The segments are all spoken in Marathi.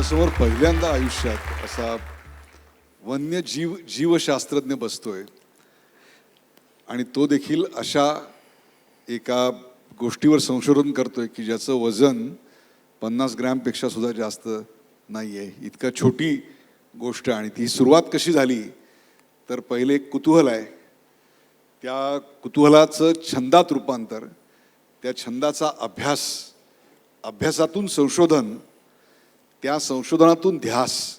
आपल्यासमोर पहिल्यांदा आयुष्यात असा वन्य जीव जीवशास्त्रज्ञ बसतोय. आणि तो देखील अशा एका गोष्टीवर संशोधन करतोय की ज्याचं वजन पन्नास ग्रॅमपेक्षा सुद्धा जास्त नाही आहे इतका छोटी गोष्ट आणि ती सुरुवात कशी झाली तर पहिले एक कुतूहल आहे. त्या कुतूहलाचं छंदात रूपांतर त्या छंदाचा अभ्यास अभ्यासातून संशोधन त्या संशोधनातून ध्यास.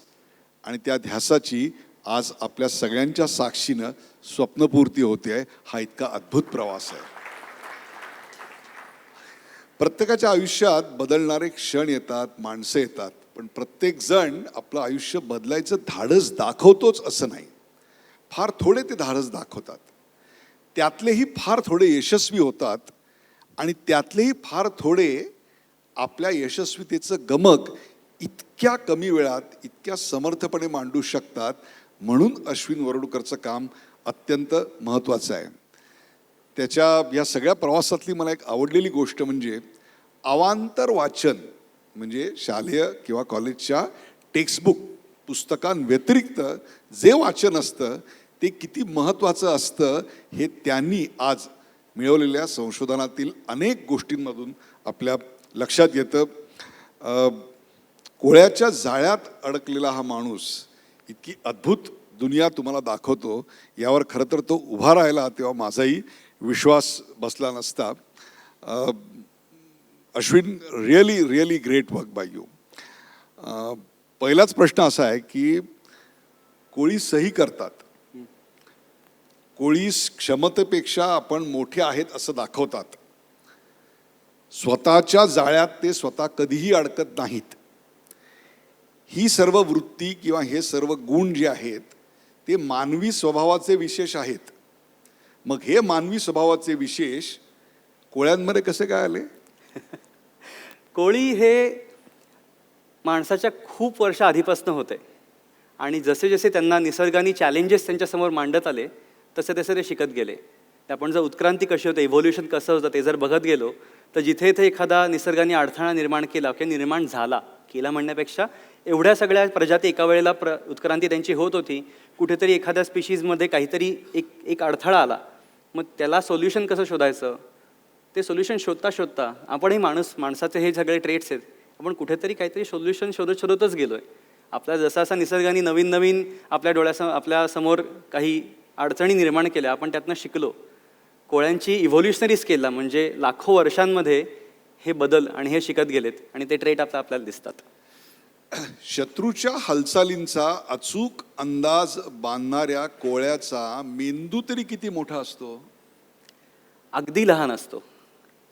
आणि त्या ध्यासाची आज आपल्या सगळ्यांच्या साक्षीनं स्वप्नपूर्ती होते आहे हा इतका अद्भुत प्रवास आहे. प्रत्येकाच्या आयुष्यात बदलणारे क्षण येतात माणसं येतात पण प्रत्येक जण आपलं आयुष्य बदलायचं धाडस दाखवतोच असं नाही. फार थोडे ते धाडस दाखवतात. त्यातलेही फार थोडे यशस्वी होतात आणि त्यातलेही फार थोडे आपल्या यशस्वीतेचं गमक इतक्या कमी वेळात इतक्या समर्थपणे मांडू शकतात म्हणून अश्विन वरुडकरचं काम अत्यंत महत्त्वाचं आहे. त्याच्या या सगळ्या प्रवासातली मला एक आवडलेली गोष्ट म्हणजे अवांतर वाचन म्हणजे शालेय किंवा कॉलेजच्या टेक्स्टबुक पुस्तकांव्यतिरिक्त जे वाचन असतं ते किती महत्त्वाचं असतं हे त्यांनी आज मिळवलेल्या संशोधनातील अनेक गोष्टींमधून आपल्या लक्षात येतं. कोळ्याच्या जाळ्यात अडकलेला हा माणूस इतकी अद्भुत दुनिया तुम्हाला दाखवतो. यावर खरं तर तो उभा राहिला तेव्हा माझाही विश्वास बसला नसता. Ashwin really really great work by you पहिलाच प्रश्न असा आहे की कोळी सही करतात. कोळी क्षमतेपेक्षा आपण मोठे आहेत असं दाखवतात. स्वतःच्या जाळ्यात ते स्वतः कधीही अडकत नाहीत. ही सर्व वृत्ती किंवा हे सर्व गुण जे आहेत ते मानवी स्वभावाचे विशेष आहेत. मग हे मानवी स्वभावाचे विशेष कोळ्यांमध्ये कसे काय आले? कोळी हे माणसाच्या खूप वर्ष आधीपासून होते आणि जसे जसे त्यांना निसर्गाने चॅलेंजेस त्यांच्यासमोर मांडत आले तसे तसे ते शिकत गेले. आपण जर उत्क्रांती कशी होते इव्होल्युशन कसं होतं ते जर बघत गेलो तर जिथे इथे एखादा निसर्गाने अडथळा निर्माण केला किंवा निर्माण झाला केला म्हणण्यापेक्षा एवढ्या सगळ्या प्रजाती एका वेळेला प्र उत्क्रांती त्यांची होत होती. कुठेतरी एखाद्या स्पीशीजमध्ये काहीतरी एक एक अडथळा आला. मग त्याला सोल्युशन कसं शोधायचं? ते सोल्युशन शोधता शोधता आपणही माणूस माणसाचे हे सगळे ट्रेट्स आहेत. आपण कुठेतरी काहीतरी सोल्युशन शोधत शोधतच गेलो आहे आपला जसा असा निसर्गाने नवीन नवीन आपल्या डोळ्यासमोर आपल्यासमोर काही अडचणी निर्माण केल्या आपण त्यातनं शिकलो. कोळ्यांची इव्होल्युशनरी स्केलला म्हणजे लाखो वर्षांमध्ये हे बदल आणि हे शिकत गेलेत आणि ते ट्रेट आपल्या आपल्याला दिसतात. शत्रूच्या हालचालींचा अचूक अंदाज बांधणाऱ्या कोळ्याचा मेंदू तरी किती मोठा असतो? अगदी लहान असतो.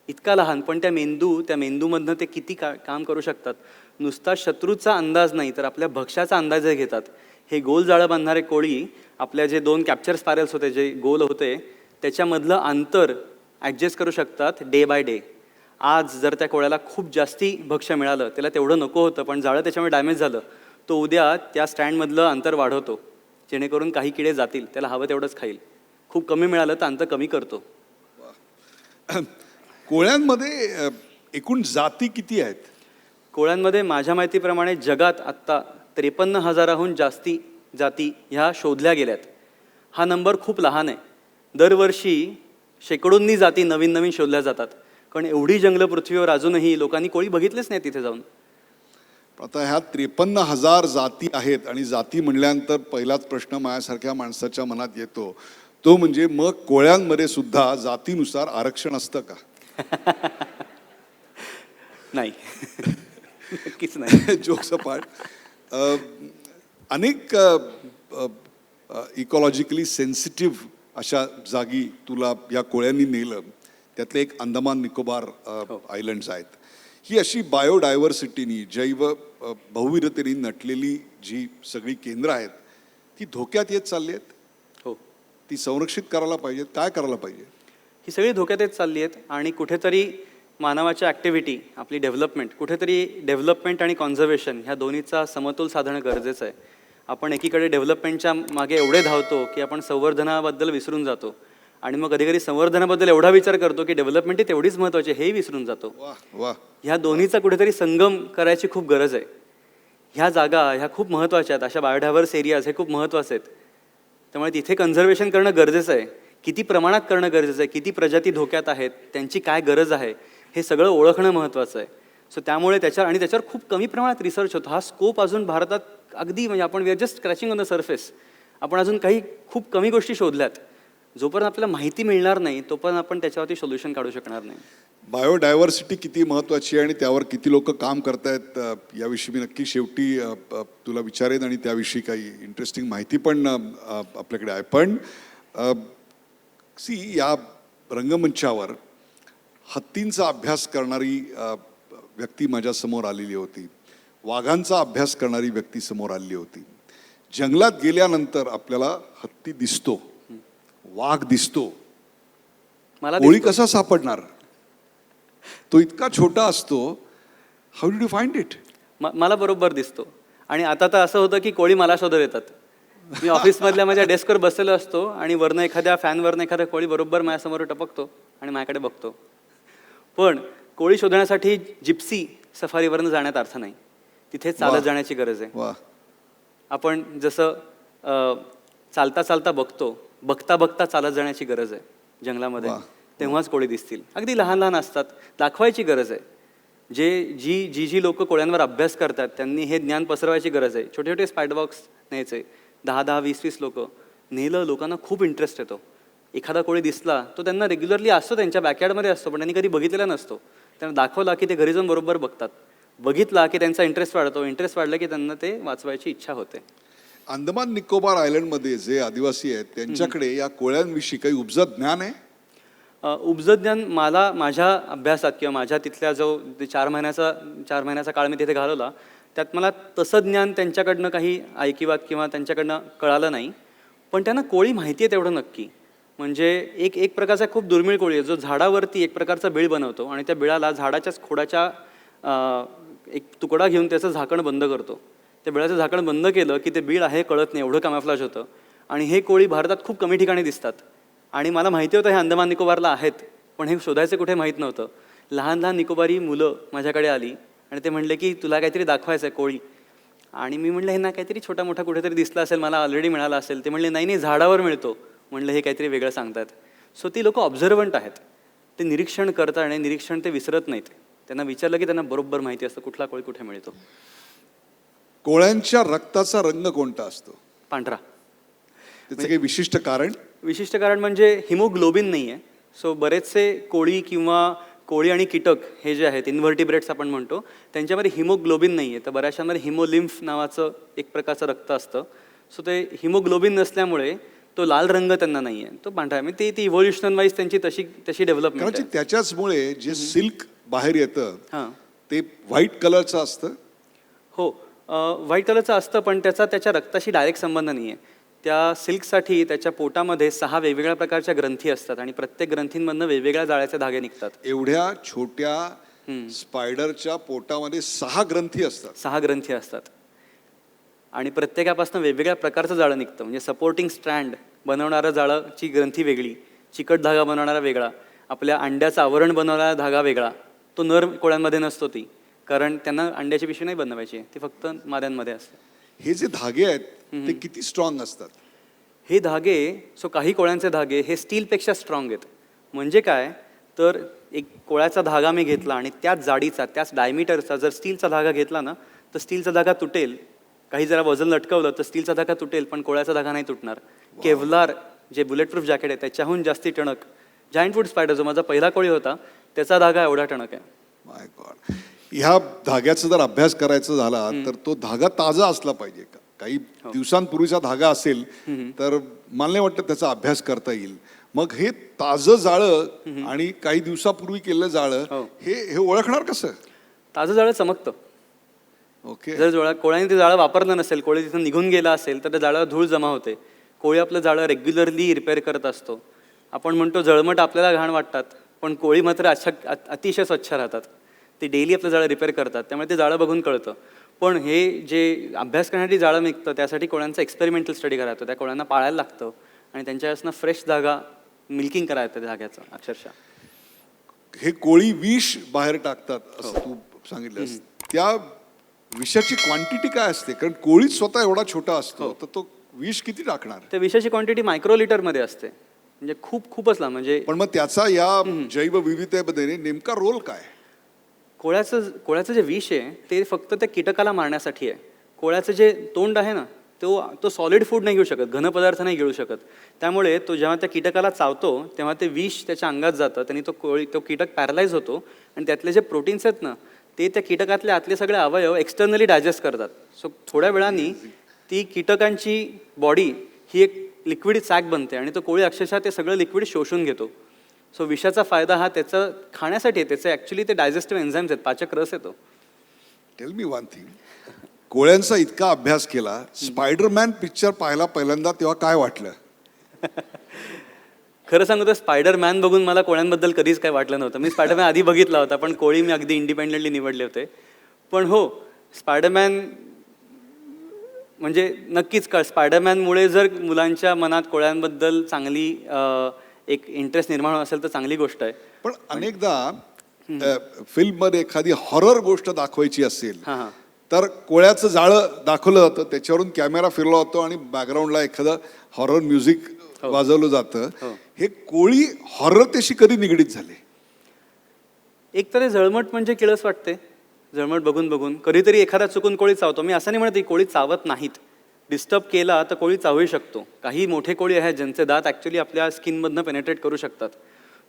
इतका लहान पण त्या मेंदू त्या मेंदूमधनं ते किती का काम करू शकतात? नुसता शत्रूचा अंदाज नाही तर आपल्या भक्ष्याचा अंदाजही घेतात हे गोल जाळं बांधणारे कोळी आपल्या जे दोन कॅप्चर स्पॅरल्स होते जे गोल होते त्याच्यामधलं अंतर ॲडजस्ट करू शकतात डे बाय डे आज जर त्या कोळ्याला खूप जास्ती भक्ष्य मिळालं त्याला तेवढं नको होतं पण जाळं त्याच्यामुळे डॅमेज झालं तो उद्या त्या स्टँडमधलं अंतर वाढवतो. जेणेकरून काही किडे जातील त्याला हवं तेवढंच खाईल. खूप कमी मिळालं तर अंतर कमी करतो. कोळ्यांमध्ये एकूण जाती किती आहेत? कोळ्यांमध्ये माझ्या माहितीप्रमाणे जगात आत्ता त्रेपन्न हजाराहून जास्ती जाती ह्या शोधल्या गेल्यात. हा नंबर खूप लहान आहे. दरवर्षी शेकडोंनी जाती नवीन नवीन शोधल्या जातात. कारण एवढी जंगलं पृथ्वीवर अजूनही लोकांनी कोळी बघितलेच नाही तिथे जाऊन. आता ह्या त्रेपन्न हजार जाती आहेत आणि जाती म्हणल्यानंतर पहिलाच प्रश्न माझ्यासारख्या माणसाच्या मनात येतो. तो म्हणजे मग कोळ्यांमध्ये सुद्धा जातीनुसार आरक्षण असतं का? नाही. नक्कीच नाही. जोक सपाट अनेक इकॉलॉजिकली सेन्सिटिव्ह अशा जागी तुला या कोळ्यांनी नेलं. त्यातले एक अंदमान निकोबार आयलंड्स आहेत. ही अशी बायोडायव्हर्सिटीनी जैव बहुविधतेने नटलेली जी सगळी केंद्र आहेत ती धोक्यात येत चालली आहेत हो. ती संरक्षित करायला पाहिजेत? काय करायला पाहिजे? ही सगळी धोक्यात येत चालली आहेत आणि कुठेतरी मानवाच्या ॲक्टिव्हिटी आपली डेव्हलपमेंट कुठेतरी डेव्हलपमेंट आणि कॉन्झर्वेशन ह्या दोन्हीचा समतोल साधणं गरजेचं आहे. आपण एकीकडे डेव्हलपमेंटच्या मागे एवढे धावतो की आपण संवर्धनाबद्दल विसरून जातो. आणि मग कधी कधी संवर्धनाबद्दल एवढा विचार करतो की डेव्हलपमेंट ही तेवढीच महत्त्वाची आहे हेही विसरून जातो. ह्या दोन्हीचा कुठेतरी संगम करायची खूप गरज आहे. ह्या जागा ह्या खूप महत्त्वाच्या आहेत. अशा बायोडायव्हर्स एरियाज हे खूप महत्त्वाचे आहेत. त्यामुळे तिथे कन्झर्वेशन करणं गरजेचं आहे. किती प्रमाणात करणं गरजेचं आहे? किती प्रजाती धोक्यात आहेत? त्यांची काय गरज आहे? हे सगळं ओळखणं महत्त्वाचं आहे. सो त्यामुळे त्याच्यावर आणि त्याच्यावर खूप कमी प्रमाणात रिसर्च होतो. हा स्कोप अजून भारतात अगदी म्हणजे आपण we are just scratching on the surface आपण अजून काही खूप कमी गोष्टी शोधल्यात. जोपर्यंत आपल्याला माहिती मिळणार नाही तोपर्यंत आपण त्याच्यावरती सोल्युशन काढू शकणार नाही. बायोडायव्हर्सिटी किती महत्त्वाची आहे आणि त्यावर किती लोक काम करतायत याविषयी मी नक्की शेवटी तुला विचारेन आणि त्याविषयी काही इंटरेस्टिंग माहिती पण आपल्याकडे आहे. पण सी या रंगमंचावर हत्तींचा अभ्यास करणारी व्यक्ती माझ्यासमोर आलेली होती. वाघांचा अभ्यास करणारी व्यक्ती समोर आलेली होती. जंगलात गेल्यानंतर आपल्याला हत्ती दिसतो. वाघ दिसतो. मला कोळी दिसतो. कसा सापडणार? तो इतका छोटा असतो. How do you find it मला बरोबर दिसतो. आणि आता तर असं होतं की कोळी मला शोधत येतात. मी ऑफिसमधल्या माझ्या डेस्कवर बसलेलो असतो आणि वरनं एखाद्या फॅनवरनं एखादा कोळी बरोबर माझ्यासमोर टपकतो आणि माझ्याकडे बघतो. पण कोळी शोधण्यासाठी जिप्सी सफारीवरनं जाण्यात अर्थ नाही. तिथे चालत. जाण्याची गरज आहे. वा आपण जसं अ, चालता चालता बघतो बघता बघता चालत जाण्याची गरज आहे जंगलामध्ये. तेव्हाच कोळी दिसतील. अगदी लहान लहान असतात. दाखवायची गरज आहे. जे जी जी जी लोक कोळ्यांवर अभ्यास करतात त्यांनी हे ज्ञान पसरवायची गरज आहे. छोटे छोटे स्पायडर बॉक्स न्यायचे. दहा दहा वीस वीस लोक. नेलं लोकांना खूप इंटरेस्ट येतो. एखादा कोळी दिसला तो त्यांना रेग्युलरली असतो त्यांच्या बॅकयार्डमध्ये असतो पण त्यांनी कधी बघितलेला नसतो. त्यांना दाखवला की ते घरी जाऊन बरोबर बघतात. बघितला की त्यांचा इंटरेस्ट वाढतो. इंटरेस्ट वाढला की त्यांना ते वाचवायची इच्छा होते. अंदमान निकोबार आयलंडमध्ये जे आदिवासी आहेत त्यांच्याकडे या कोळ्यांविषयी काही उपजत ज्ञान आहे? अ, उपजत ज्ञान मला माझ्या अभ्यासात किंवा माझ्या तिथल्या जो चार महिन्याचा चार महिन्याचा काळ मी तिथे घालवला त्यात मला तसं ज्ञान त्यांच्याकडनं काही ऐकिवात किंवा त्यांच्याकडनं कळालं नाही. पण त्यांना कोळी माहिती आहे तेवढं नक्की. म्हणजे एक एक प्रकारचा खूप दुर्मिळ कोळी आहे. जो झाडावरती एक प्रकारचा बिळ बनवतो आणि त्या बिळाला झाडाच्याच खोडाच्या एक तुकडा घेऊन त्याचं झाकण बंद करतो. त्या बिळाचं झाकण बंद केलं की ते बीळ आहे कळत नाही एवढं कॅमॅफ्लॉज होतं. आणि हे कोळी भारतात खूप कमी ठिकाणी दिसतात. आणि मला माहिती होतं हे अंदमान निकोबारला आहेत पण हे शोधायचं कुठे माहीत नव्हतं. लहान लहान निकोबारी मुलं माझ्याकडे आली आणि ते म्हणले की तुला काहीतरी दाखवायचं आहे कोळी. आणि मी म्हणलं हे ना काहीतरी छोटा मोठा कुठेतरी दिसला असेल मला ऑलरेडी मिळाला असेल. ते म्हणले नाही नाही झाडावर मिळतो. म्हणलं हे काहीतरी वेगळं सांगतात. सो ती लोक ऑब्झर्वंट आहेत. ते निरीक्षण करतात आणि निरीक्षण ते विसरत नाहीत. त्यांना विचारलं की त्यांना बरोबर माहिती असतं कुठला कोळी कुठे मिळतो. कोळ्यांच्या रक्ताचा रंग कोणता असतो? पांढरा. त्याचं काही विशिष्ट कारण? विशिष्ट कारण म्हणजे हिमोग्लोबिन नाही आहे सो बरेचसे कोळी किंवा कोळी आणि कीटक हे जे आहेत इन्व्हर्टिब्रेट्स आपण म्हणतो त्यांच्यामध्ये हिमोग्लोबिन नाही आहे तर बऱ्याचशांमध्ये हिमोलिम्फ नावाचं एक प्रकारचं रक्त असतं. सो ते हिमोग्लोबिन नसल्यामुळे तो लाल रंग त्यांना नाही आहे तो पांढरा आहे. म्हणजे ती ती इव्होल्युशन वाईज त्यांची तशी तशी डेव्हलपमेंट कारण त्याच्याचमुळे जे सिल्क बाहेर येतं हां. ते व्हाईट कलरचं असतं? हो. व्हाईट कलरचं असतं पण त्याचा त्याच्या रक्ताशी डायरेक्ट संबंध नाही आहे त्या सिल्कसाठी त्याच्या पोटामध्ये सहा वेगवेगळ्या प्रकारच्या ग्रंथी असतात आणि प्रत्येक ग्रंथींमधनं वेगवेगळ्या जाळ्याचे धागे निघतात. एवढ्या छोट्या स्पायडरच्या पोटामध्ये सहा ग्रंथी असतात. सहा ग्रंथी असतात. आणि प्रत्येकापासून वेगवेगळ्या प्रकारचं जाळं निघतं. म्हणजे सपोर्टिंग स्ट्रँड बनवणारं जाळंची ग्रंथी वेगळी चिकट धागा बनवणारा वेगळा आपल्या अंड्याचं आवरण बनवणारा धागा वेगळा तो नर कोळ्यांमध्ये नसतो ती. कारण त्यांना अंड्याची पिशवी नाही बनवायची ती फक्त माद्यांमध्ये असते. हे जे धागे आहेत ते किती स्ट्रॉंग असतात? हे धागे सो काही कोळ्यांचे धागे हे स्टीलपेक्षा स्ट्रॉंग आहेत. म्हणजे काय? तर एक कोळ्याचा धागा मी घेतला आणि त्याच जाडीचा त्याच डायमीटरचा जर स्टीलचा धागा घेतला ना तर स्टीलचा धागा तुटेल. काही जरा वजन लटकवलं तर स्टीलचा धागा तुटेल पण कोळ्याचा धागा नाही तुटणार. केव्लार जे बुलेट प्रूफ जॅकेट आहे त्याच्याहून जास्ती टणक. जायंट फूड स्पायडर जो माझा पहिला कोळी होता त्याचा धागा एवढा टणक आहे. माय गॉड ह्या धाग्याचा जर अभ्यास करायचा झाला तर तो धागा ताजा असला पाहिजे का? काही दिवसांपूर्वीचा धागा असेल तर मला नाही वाटतं त्याचा अभ्यास करता येईल. मग हे ताजं जाळं आणि काही दिवसापूर्वी केलेलं जाळं हो. हे हे ओळखणार कसं? ताजं जाळं चमकतं. ओके जर जोळा कोळ्याने ते जाळं वापरलं नसेल कोळी तिथून निघून गेला असेल तर त्या जाळ्यावर धूळ जमा होते. कोळी आपलं जाळं रेग्युलरली रिपेअर करत असतो. आपण म्हणतो जळमट आपल्याला घाण वाटतात पण कोळी मात्र अच्छा अत- अतिशय स्वच्छ राहतात. ते डेली आपलं जाळं रिपेअर करतात त्यामुळे ते जाळं बघून कळतं. पण हे जे अभ्यास करण्यासाठी जाळं निघतं त्यासाठी कोळ्यांचा एक्सपेरिमेंटल स्टडी लागतो त्या कोळ्यांना पाळायला लागतं आणि त्यांच्यापासून फ्रेश जागा मिल्किंग करायला येतं जाग्याचं अक्षरशः. हे कोळी विष बाहेर टाकतात असं तू सांगितलंस. त्या विषाची क्वांटिटी काय असते? कारण कोळीच स्वतः एवढा छोटा असतो तर तो विष किती टाकणार? त्या विषाची क्वांटिटी मायक्रोलिटरमध्ये असते. म्हणजे खूप खूपच लांब म्हणजे पण मग त्याचा या जैवविविधतेमध्ये नेमका रोल काय? कोळ्याचं कोळ्याचं जे विष आहे ते फक्त त्या कीटकाला मारण्यासाठी आहे. कोळ्याचं जे तोंड आहे ना तो तो सॉलिड फूड नाही घेऊ शकत घन पदार्थ नाही घेऊ शकत. त्यामुळे तो जेव्हा त्या कीटकाला चावतो तेव्हा ते विष त्याच्या अंगात जातं त्यांनी तो कोळी तो कीटक पॅरलाइज होतो. आणि त्यातले जे प्रोटीन्स आहेत ना ते त्या कीटकातले आतले सगळे अवयव एक्सटर्नली डायजेस्ट करतात. सो थोड्या वेळाने ती कीटकांची बॉडी ही एक लिक्विड सॅक बनते आणि तो कोळी अक्षरशः ते सगळं लिक्विड शोषून घेतो. सो विषाचा फायदा हा त्याचा खाण्यासाठी त्याचे ॲक्च्युली ते डायजेस्टिव्ह एन्झाईम्स आहेत पाचक रस येतो. टेल मी वन थिंग कोळ्यांचा इतका अभ्यास केला स्पायडरमॅन पिक्चर पाहायला पहिल्यांदा तेव्हा काय वाटलं? खरं सांगू तर स्पायडर मॅन बघून मला कोळ्यांबद्दल कधीच काय वाटलं नव्हतं. मी स्पायडरमॅन आधी बघितला होता पण कोळी मी अगदी इंडिपेंडेंटली निवडले होते. पण हो स्पायडरमॅन म्हणजे नक्कीच का स्पायडरमॅनमुळे जर मुलांच्या मनात कोळ्यांबद्दल चांगली एक इंटरेस्ट निर्माण असेल तर चांगली गोष्ट आहे. पण अनेकदा फिल्ममध्ये एखादी हॉरर गोष्ट दाखवायची असेल तर कोळ्याचं जाळं दाखवलं जातं त्याच्यावरून कॅमेरा फिरला जातो आणि बॅकग्राऊंडला एखादं हॉरर म्युझिक वाजवलं जातं. हो. हे कोळी हॉररतेशी कधी निगडीत झाले? एक तर हे जळमट म्हणजे किळस वाटते. जळमट बघून बघून. कधीतरी एखादा चुकून कोळी चावतो. मी असं नाही म्हणत कोळी चावत नाहीत. डिस्टर्ब केला तर कोळी चावू शकतो. काही मोठे कोळी आहेत ज्यांचे दात ॲक्च्युली आपल्या स्किनमधनं पेनेट्रेट करू शकतात.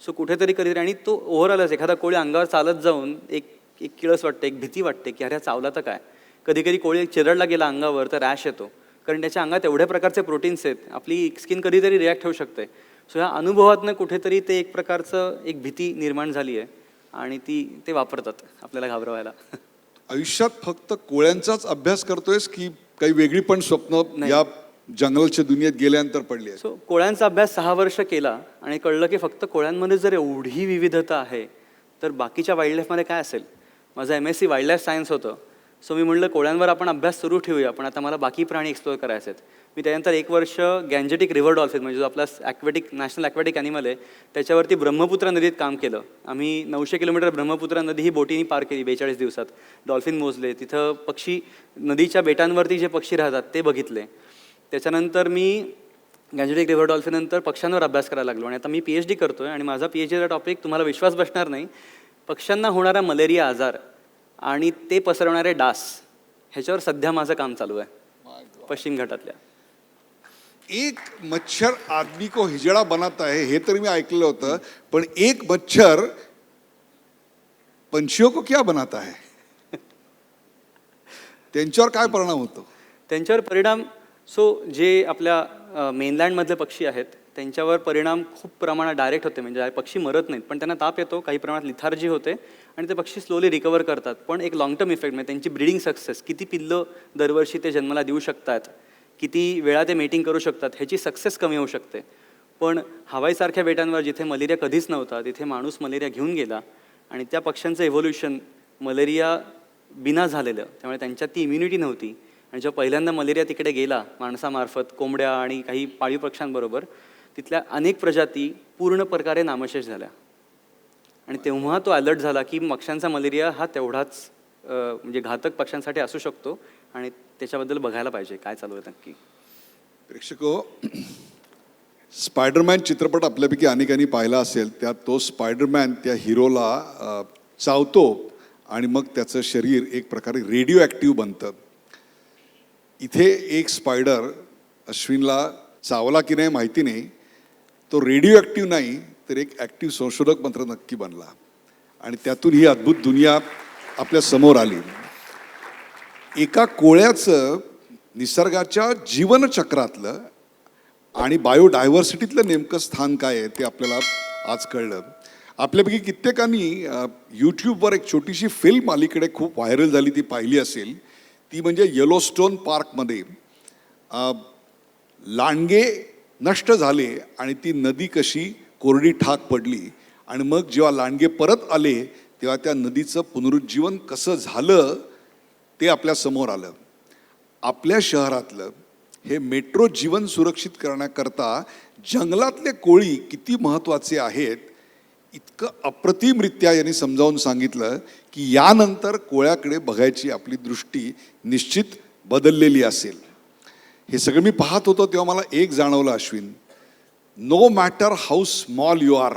सो कुठेतरी कधीतरी आणि तो ओव्हरऑलच एखादा कोळी अंगावर चालत जाऊन एक एक किळस वाटते एक भीती वाटते की अरे हा चावला तर काय? कधी कधी कोळी चिरडला गेला अंगावर तर रॅश येतो. कारण त्याच्या अंगात एवढ्या प्रकारचे प्रोटीन्स आहेत आपली स्किन कधीतरी रिॲक्ट होऊ शकते. सो ह्या अनुभवातनं कुठेतरी ते एक प्रकारचं एक भीती निर्माण झाली आहे आणि ती ते वापरतात आपल्याला घाबरवायला. आयुष्यात फक्त कोळ्यांचाच अभ्यास करतोयस की काही वेगळी पण स्वप्न. या जंगलच्या दुनियेत गेल्यानंतर पडली सो कोळ्यांचा अभ्यास सहा वर्ष केला आणि कळलं की फक्त कोळ्यांमध्ये जर एवढी विविधता आहे तर बाकीच्या वाईल्ड लाईफमध्ये काय असेल? माझं M S C wild life science होतं. सो मी म्हणलं कोळ्यांवर आपण अभ्यास सुरू ठेवूया पण आता मला बाकी प्राणी एक्सप्लोअर करायचे आहेत. मी त्यानंतर एक वर्ष गॅन्जेटिक रिव्हर डॉल्फिन म्हणजे जो आपला ॲक्वेटिक नॅशनल ॲक्वेटिक ॲनिमल आहे त्याच्यावरती ब्रह्मपुत्रा नदीत काम केलं. आम्ही नऊशे किलोमीटर ब्रह्मपुत्रा नदी ही बोटीने पार केली बेचाळीस दिवसात. डॉल्फिन मोजले. तिथं पक्षी नदीच्या बेटांवरती जे पक्षी राहतात ते बघितले. त्याच्यानंतर मी गॅन्जेटिक रिव्हर डॉल्फिनंतर पक्ष्यांवर अभ्यास करायला लागलो. आणि आता मी पी एच डी करतो आहे आणि माझा पी एच डीचा टॉपिक तुम्हाला विश्वास बसणार नाही. पक्ष्यांना होणारा मलेरिया आजार आणि ते पसरवणारे डास ह्याच्यावर सध्या माझं काम चालू आहे. पश्चिम घाटातल्या. एक मच्छर आदमी को हिजड़ा बनाता है हे तरी मी ऐकलेलं होतं पण एक मच्छर पंछियों को क्या बनाता है? त्यांच्यावर काय परिणाम होतो? त्यांच्यावर परिणाम सो जे आपल्या मेनलँडमधले पक्षी आहेत त्यांच्यावर परिणाम खूप प्रमाणात डायरेक्ट होते. म्हणजे पक्षी मरत नाहीत पण त्यांना ताप येतो काही प्रमाणात लिथार्जी होते आणि ते पक्षी स्लोली रिकवर करतात. पण एक लॉंग टर्म इफेक्ट म्हणजे त्यांची ब्रीडिंग सक्सेस किती पिल्लं दरवर्षी ते जन्माला देऊ शकतात किती वेळा ते मेटिंग करू शकतात ह्याची सक्सेस कमी होऊ शकते. पण हवाईसारख्या बेटांवर जिथे मलेरिया कधीच नव्हता तिथे माणूस मलेरिया घेऊन गेला आणि त्या पक्ष्यांचं इव्होल्युशन मलेरिया बिना झालेलं त्यामुळे त्यांच्यात ती इम्युनिटी नव्हती. आणि जेव्हा पहिल्यांदा मलेरिया तिकडे गेला माणसामार्फत कोंबड्या आणि काही पाळीव पक्ष्यांबरोबर तिथल्या अनेक प्रजाती पूर्ण प्रकारे नामशेष झाल्या. आणि तेव्हा तो अलर्ट झाला की पक्ष्यांचा मलेरिया हा तेवढाच म्हणजे घातक पक्ष्यांसाठी असू शकतो आणि त्याच्याबद्दल बघायला पाहिजे. काय चालू आहे नक्की? प्रेक्षको स्पायडरमॅन चित्रपट आपल्यापैकी अनेकांनी पाहिला असेल त्यात तो स्पायडरमॅन त्या हिरोला चावतो आणि मग त्याचं शरीर एक प्रकारे रेडिओ ॲक्टिव्ह बनतं. इथे एक स्पायडर अश्विनला चावला की नाही माहिती नाही तो रेडिओ ॲक्टिव्ह नाही तर एक ॲक्टिव्ह संशोधक मात्र नक्की बनला. आणि त्यातून ही अद्भुत दुनिया आपल्यासमोर आली. एका कोळ्याचं निसर्गाच्या जीवनचक्रातलं आणि बायोडायव्हर्सिटीतलं नेमकं स्थान काय आहे ते आपल्याला आज कळलं. आपल्यापैकी कित्येकांनी यूट्यूबवर एक छोटीशी फिल्म अलीकडे खूप व्हायरल झाली ती पाहिली असेल. ती म्हणजे येलोस्टोन पार्कमध्ये लांडगे नष्ट झाले आणि ती नदी कशी कोरडी ठाक पडली. आणि मग जेव्हा लांडगे परत आले तेव्हा त्या नदीचं पुनरुज्जीवन कसं झालं ते आपल्यासमोर आलं. आपल्या शहरातलं हे मेट्रो जीवन सुरक्षित करण्याकरता जंगलातले कोळी किती महत्त्वाचे आहेत इतकं अप्रतिमरित्या यांनी समजावून सांगितलं की यानंतर कोळ्याकडे बघायची आपली दृष्टी निश्चित बदललेली असेल. हे सगळं मी पाहत होतो तेव्हा मला एक जाणवलं Ashwin. No matter how small you are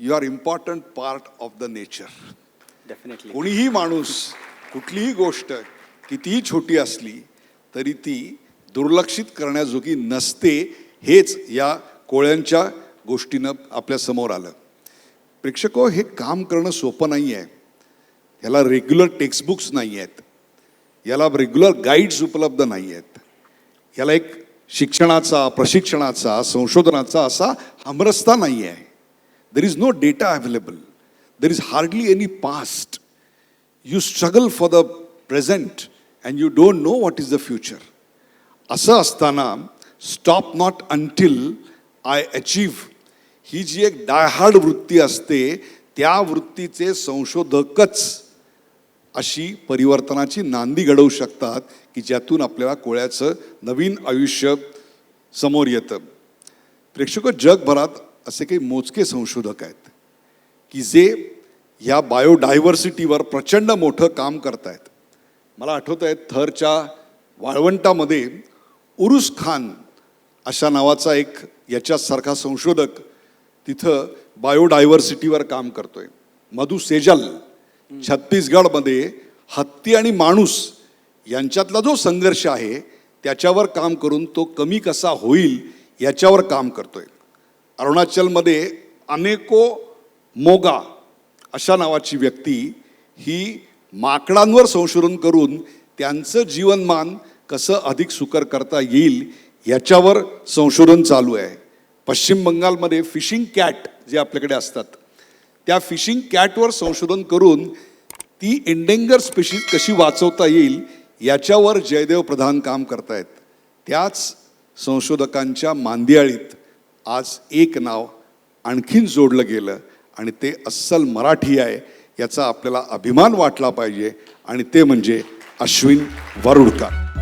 you are important part of the nature definitely कोणीही माणूस कुठलीही गोष्ट कितीही छोटी असली तरी ती दुर्लक्षित करण्याजोगी नसते हेच या कोळ्यांच्या गोष्टीनं आपल्यासमोर आलं. प्रेक्षको हे काम करणं सोपं नाही आहे याला रेग्युलर टेक्स्टबुक्स नाही आहेत याला रेग्युलर गाईड्स उपलब्ध नाही आहेत याला एक शिक्षणाचा प्रशिक्षणाचा संशोधनाचा असा हमरस्ता नाही आहे there is no data available there is hardly any past you struggle for the present and you don't know what is the future असं असताना stop not until I achieve ही जी एक डायहार्ड वृत्ती असते त्या वृत्तीचे संशोधकच अशी परिवर्तनाची नांदी घडवू शकतात की ज्यातून आपल्याला कोळ्याचं नवीन आयुष्य समोर येतं. प्रेक्षक जगभरात असे काही मोजके संशोधक आहेत की जे या बायोडायव्हर्सिटीवर प्रचंड मोठं काम करतायत. मला आठवत आहे थरच्या वाळवंटामध्ये उरुस खान अशा नावाचा एक याच्यासारखा संशोधक तिथं बायोडायव्हर्सिटीवर काम करतोय. मधु सेजल छत्तीसगडमध्ये हत्ती आणि माणूस यांच्यातला जो संघर्ष आहे त्याच्यावर काम करून तो कमी कसा होईल याच्यावर काम करतोय. अरुणाचलमध्ये अनेको मोगा अशा नावाची व्यक्ती ही माकडांवर संशोधन करून त्यांचं जीवनमान कसं अधिक सुकर करता येईल याच्यावर संशोधन चालू आहे. पश्चिम बंगालमध्ये फिशिंग कॅट जे आपल्याकडे असतात त्या फिशिंग कॅटवर संशोधन करून ती इंडेंगर स्पेशीज कशी वाचवता येईल याच्यावर जयदेव प्रधान काम करतायत. त्याच संशोधकांच्या मांदियाळीत आज एक नाव आणखीन जोडलं गेलं आणि ते अस्सल मराठी आहे याचा आपल्याला अभिमान वाटला पाहिजे आणि ते म्हणजे अश्विन वरुडकर.